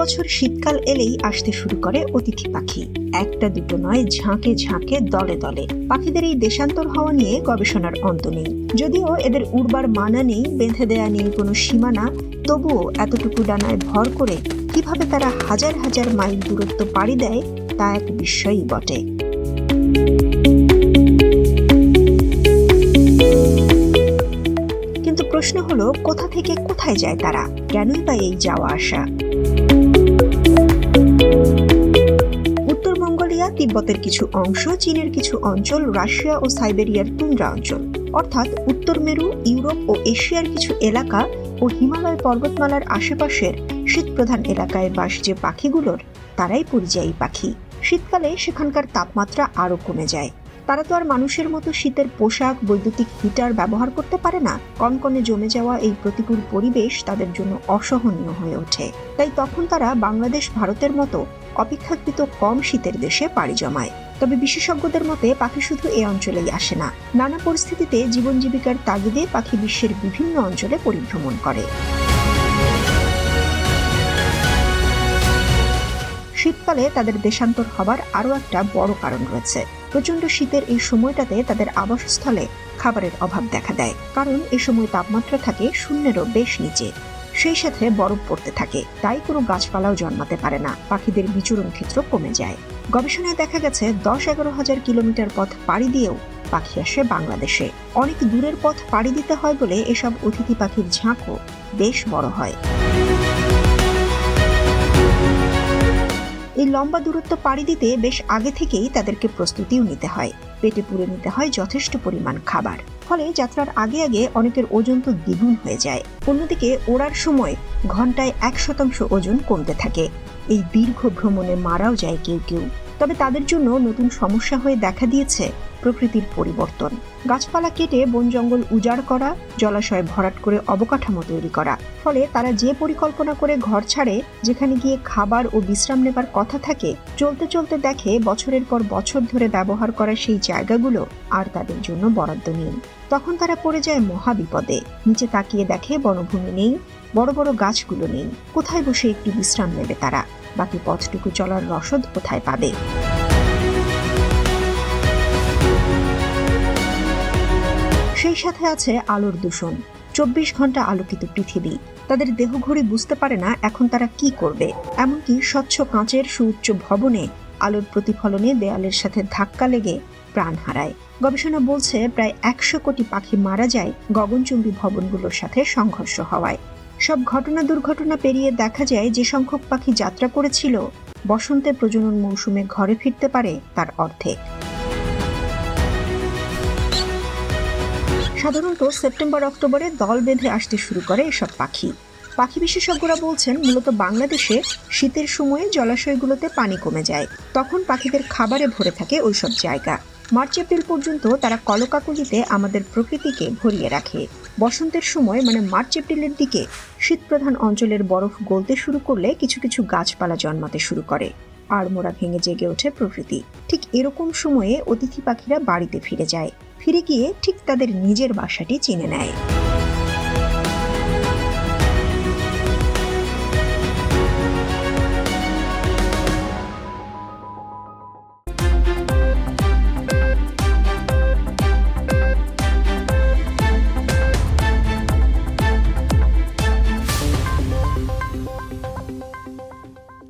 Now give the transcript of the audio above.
বছর শীতকাল এলেই আসতে শুরু করে অতিথি পাখি। একটা দুটো নয়, ঝাঁকে ঝাঁকে, দলে দলে। পাখিদের এই দেশান্তর হওয়া নিয়ে গবেষণার অন্ত নেই। যদিও এদের উড়বার মানা নেই, বেঁধে দেয়া নেই কোনো সীমানা, তবুও এতটুকু ডানায় ভর করে কীভাবে তারা হাজার হাজার মাইল দূরত্ব পাড়ি দেয়, তা এক বিস্ময়ই বটে। কিন্তু প্রশ্ন হলো, কোথা থেকে কোথায় যায় তারা? কেনই বা এই যাওয়া আসা? তিব্বতের কিছু অংশ, চীনের কিছু অঞ্চল, রাশিয়া ও সাইবেরিয়ার তুন্দ্রা অঞ্চল। অর্থাৎ উত্তর মেরু, ইউরোপ ও এশিয়ার কিছু এলাকা ও হিমালয় পর্বতমালার আশেপাশের শীতপ্রধান এলাকায় বাস যে পাখিগুলোর, তারাই পরিযায়ী পাখি। শীতকালে সেখানকার তাপমাত্রা আরও কমে যায়। তারা তো আর মানুষের মতো শীতের পোশাক, বৈদ্যুতিক হিটার ব্যবহার করতে পারে না। কনকনে জমে যাওয়া এই প্রতিকূল পরিবেশ তাদের জন্য অসহনীয় হয়ে ওঠে। তাই তখন তারা বাংলাদেশ, ভারতের মতো অপেক্ষাকৃত কম শীতের দেশে পাড়ি জমায়। তবে বিশেষজ্ঞদের মতে, পাখি শুধু এ অঞ্চলেই আসে না। নানা পরিস্থিতিতে জীবন জীবিকার তাগিদে পাখি বিশ্বের বিভিন্ন অঞ্চলে পরিভ্রমণ করে। শীতকালে তাদের দেশান্তর হবার আরও একটা বড় কারণ রয়েছে। প্রচণ্ড শীতের এই সময়টাতে তাদের আবাসস্থলে খাবারের অভাব দেখা দেয়। কারণ এই সময় তাপমাত্রা থাকে শূন্যেরও বেশ নিচে। সেই সাথে বরফ পড়তে থাকে, তাই কোনো গাছপালাও জন্মাতে পারে না। পাখিদের বিচরণ ক্ষেত্র কমে যায়। গবেষণায় দেখা গেছে, দশ এগারো হাজার কিলোমিটার পথ পাড়ি দিয়েও পাখি আসে বাংলাদেশে। অনেক দূরের পথ পাড়ি দিতে হয় বলে এসব অতিথি পাখির ঝাঁকও বেশ বড় হয়। এই লম্বা দূরত্ব পাড়ি দিতে বেশ আগে থেকেই তাদেরকে প্রস্তুতিও নিতে হয়। পেটে পুরে নিতে হয় যথেষ্ট পরিমাণ খাবার। ফলে যাত্রার আগে আগে অনেকের ওজন তো দ্বিগুণ হয়ে যায়। অন্যদিকে ওড়ার সময় ঘন্টায় এক শতাংশ ওজন কমতে থাকে। এই দীর্ঘ ভ্রমণে মারাও যায় কেউ কেউ। তবে তাদের জন্য নতুন সমস্যা হয়ে দেখা দিয়েছে প্রকৃতির পরিবর্তন। গাছপালা কেটে বন জঙ্গল উজাড় করা, জলাশয় ভরাট করে অবকাঠামো তৈরি করা। ফলে তারা যে পরিকল্পনা করে ঘর ছাড়ে, যেখানে গিয়ে খাবার ও বিশ্রাম নেবার কথা থাকে, চলতে চলতে দেখে বছরের পর বছর ধরে ব্যবহার করা সেই জায়গাগুলো আর তাদের জন্য বরাদ্দ নেই। তখন তারা পড়ে যায় মহা বিপদে নিচে তাকিয়ে দেখে বনভূমি নেই, বড় বড় গাছগুলো নেই। কোথায় বসে একটু বিশ্রাম নেবে তারা? বাকি পথটুকু চলার রসদ কোথায় পাবে? সাথে আছে আলোর দূষণ। চব্বিশ ঘণ্টা আলোকিত পৃথিবী। তাদের দেহঘড়ি বুঝতে পারে না এখন তারা কি করবে। এমনকি স্বচ্ছ কাঁচের সুউচ্চ ভবনে আলোর প্রতিফলনে দেয়ালের সাথে ধাক্কা লেগে প্রাণ হারায়। গবেষণা বলছে প্রায় একশো কোটি পাখি মারা যায় গগনচুম্বী ভবনগুলোর সাথে সংঘর্ষ হওয়ায়। সব ঘটনা দুর্ঘটনা পেরিয়ে দেখা যায় যে সংখ্যক পাখি যাত্রা করেছিল, বসন্তে প্রজনন মৌসুমে ঘরে ফিরতে পারে তার অর্ধেক। সাধারণত সেপ্টেম্বর, অক্টোবরে দল বেঁধে আসতে শুরু করে এসব পাখি। পাখি বিশেষজ্ঞরা বলছেন, মূলত বাংলাদেশে শীতের সময়ে জলাশয়গুলোতে পানি কমে যায়। তখন পাখিদের খাবারে ভরে থাকে ওইসব জায়গা। মার্চ, এপ্রিল পর্যন্ত তারা কলকাকলিতে আমাদের প্রকৃতিকে ভরিয়ে রাখে। বসন্তের সময় মানে মার্চ, এপ্রিলের দিকে শীতপ্রধান অঞ্চলের বরফ গলতে শুরু করলে কিছু কিছু গাছপালা জন্মাতে শুরু করে। আড়মোড়া ভেঙে জেগে ওঠে প্রকৃতি। ঠিক এরকম সময়ে অতিথি পাখিরা বাড়িতে ফিরে যায়। ফিরে গিয়ে ঠিক তাদের নিজের বাসাটি চিনে নেয়।